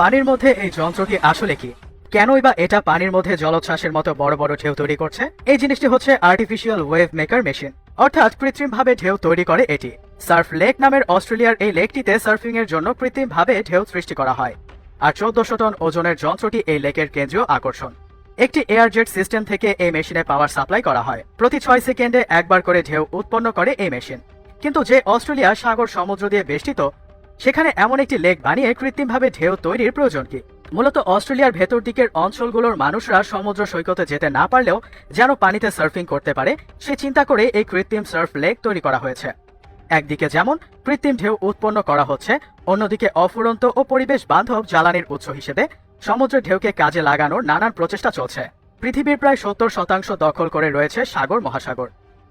পানির মধ্যে এই যন্ত্রটি আসলে কি? কেনই বা এটা পানির মধ্যে জলোচ্ছ্বাসের মতো বড় বড় ঢেউ তৈরি করছে? এই জিনিসটি হচ্ছে আর্টিফিশিয়াল ওয়েভ মেকার মেশিন অর্থাৎ কৃত্রিমভাবে ঢেউ তৈরি করে এটি। সার্ফ লেক নামের অস্ট্রেলিয়ার এই লেকটিতে সার্ফিং এর জন্য কৃত্রিমভাবে ঢেউ সৃষ্টি করা হয়। আর চোদ্দশো টন ওজনের যন্ত্রটি এই লেকের কেন্দ্রীয় আকর্ষণ। একটি এয়ার জেট সিস্টেম থেকে এই মেশিনে পাওয়ার সাপ্লাই করা হয়। প্রতি ছয় সেকেন্ডে একবার করে ঢেউ উৎপন্ন করে এই মেশিন। কিন্তু যে অস্ট্রেলিয়া সাগর সমুদ্র দিয়ে বেষ্টিত সেখানে এমন একটি লেক বানিয়ে কৃত্রিমভাবে ঢেউ তৈরির প্রয়োজন কি মূলত অস্ট্রেলিয়ার ভেতর দিকের অঞ্চলগুলোর মানুষরা সমুদ্র সৈকতে যেতে না পারলেও যেন পানিতে সার্ফিং করতে পারে, সে চিন্তা করে এই কৃত্রিম সার্ফ লেক তৈরি করা হয়েছে। একদিকে যেমন কৃত্রিম ঢেউ উৎপন্ন করা হচ্ছে, অন্যদিকে অফুরন্ত ও পরিবেশ বান্ধব জ্বালানির উৎস হিসেবে সমুদ্রের ঢেউকে কাজে লাগানোর নানান প্রচেষ্টা চলছে। পৃথিবীর প্রায় সত্তর শতাংশ দখল করে রয়েছে সাগর মহাসাগর।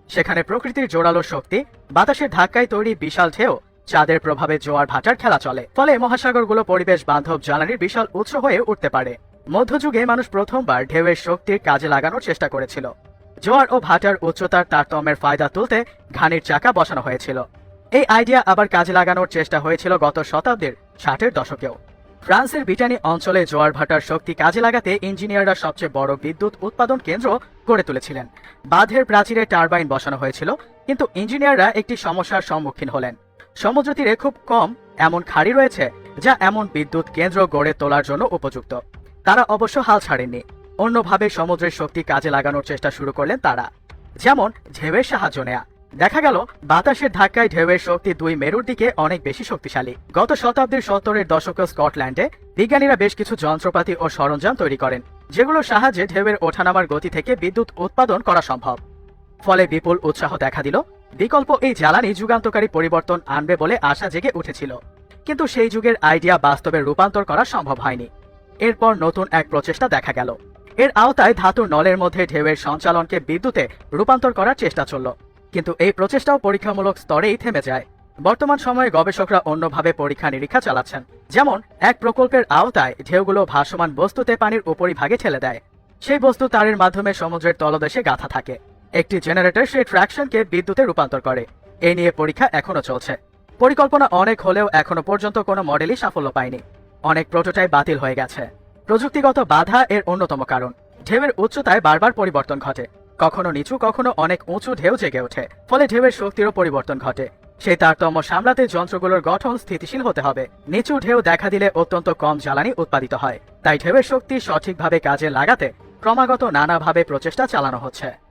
সেখানে প্রকৃতির জোরালো শক্তি, বাতাসের ধাক্কায় তৈরি বিশাল ঢেউ চাঁদের প্রভাবে জোয়ার ভাটার খেলা চলে। ফলে মহাসাগরগুলো পরিবেশ বান্ধব জ্বালানির বিশাল উৎস হয়ে উঠতে পারে। মধ্যযুগে মানুষ প্রথমবার ঢেউয়ের শক্তির কাজে লাগানোর চেষ্টা করেছিল। জোয়ার ও ভাটার উচ্চতার তারতম্যের ফায়দা তুলতে ঘানির চাকা বসানো হয়েছিল। এই আইডিয়া আবার কাজে লাগানোর চেষ্টা হয়েছিল গত শতাব্দীর ষাটের দশকেও। ফ্রান্সের বিটানি অঞ্চলে জোয়ার ভাটার শক্তি কাজে লাগাতে ইঞ্জিনিয়াররা সবচেয়ে বড় বিদ্যুৎ উৎপাদন কেন্দ্র গড়ে তুলেছিলেন। বাঁধের প্রাচীরে টারবাইন বসানো হয়েছিল, কিন্তু ইঞ্জিনিয়াররা একটি সমস্যার সম্মুখীন হলেন। সমুদ্র তীরে খুব কম এমন খাড়ি রয়েছে যা এমন বিদ্যুৎ কেন্দ্র গড়ে তোলার জন্য উপযুক্ত। তারা অবশ্য হাল ছাড়েননি। অন্যভাবে সমুদ্রের শক্তি কাজে লাগানোর চেষ্টা শুরু করলেন তারা। যেমন ঢেউয়ের সাহায্য নেয়া। দেখা গেল, বাতাসের ধাক্কায় ঢেউয়ের শক্তি দুই মেরুর দিকে অনেক বেশি শক্তিশালী। গত শতাব্দীর সত্তরের দশকে স্কটল্যান্ডে বিজ্ঞানীরা বেশ কিছু যন্ত্রপাতি ও সরঞ্জাম তৈরি করেন, যেগুলোর সাহায্যে ঢেউয়ের ওঠানামার গতি থেকে বিদ্যুৎ উৎপাদন করা সম্ভব। ফলে বিপুল উৎসাহ দেখা দিল বিকল্প এই জ্বালানি যুগান্তকারী পরিবর্তন আনবে বলে আশা জেগে উঠেছিল। কিন্তু সেই যুগের আইডিয়া বাস্তবে রূপান্তর করা সম্ভব হয়নি। এরপর নতুন এক প্রচেষ্টা দেখা গেল। এর আওতায় ধাতুর নলের মধ্যে ঢেউয়ের সঞ্চালনকে বিদ্যুতে রূপান্তর করার চেষ্টা চলল। কিন্তু এই প্রচেষ্টাও পরীক্ষামূলক স্তরেই থেমে যায়। বর্তমান সময়ে গবেষকরা অন্যভাবে পরীক্ষা নিরীক্ষা চালাচ্ছেন। যেমন, এক প্রকল্পের আওতায় ঢেউগুলো ভাসমান বস্তুতে পানির উপরিভাগে ঠেলে দেয়। সেই বস্তু তারের মাধ্যমে সমুদ্রের তলদেশে গাঁথা থাকে। একটি জেনারেটর সেই ট্র্যাকশনকে বিদ্যুতে রূপান্তর করে। এই নিয়ে পরীক্ষা এখনও চলছে। পরিকল্পনা অনেক হলেও এখনও পর্যন্ত কোনো মডেলই সাফল্য পায়নি। অনেক প্রোটোটাইপ বাতিল হয়ে গেছে। প্রযুক্তিগত বাধা এর অন্যতম কারণ। ঢেউয়ের উচ্চতায় বারবার পরিবর্তন ঘটে। কখনো নিচু, কখনো অনেক উঁচু ঢেউ জেগে ওঠে। ফলে ঢেউয়ের শক্তিরও পরিবর্তন ঘটে। সেই তারতম্য সামলাতে যন্ত্রগুলোর গঠন স্থিতিশীল হতে হবে। নিচু ঢেউ দেখা দিলে অত্যন্ত কম জ্বালানি উৎপাদিত হয়। তাই ঢেউয়ের শক্তি সঠিকভাবে কাজে লাগাতে ক্রমাগত নানাভাবে প্রচেষ্টা চালানো হচ্ছে।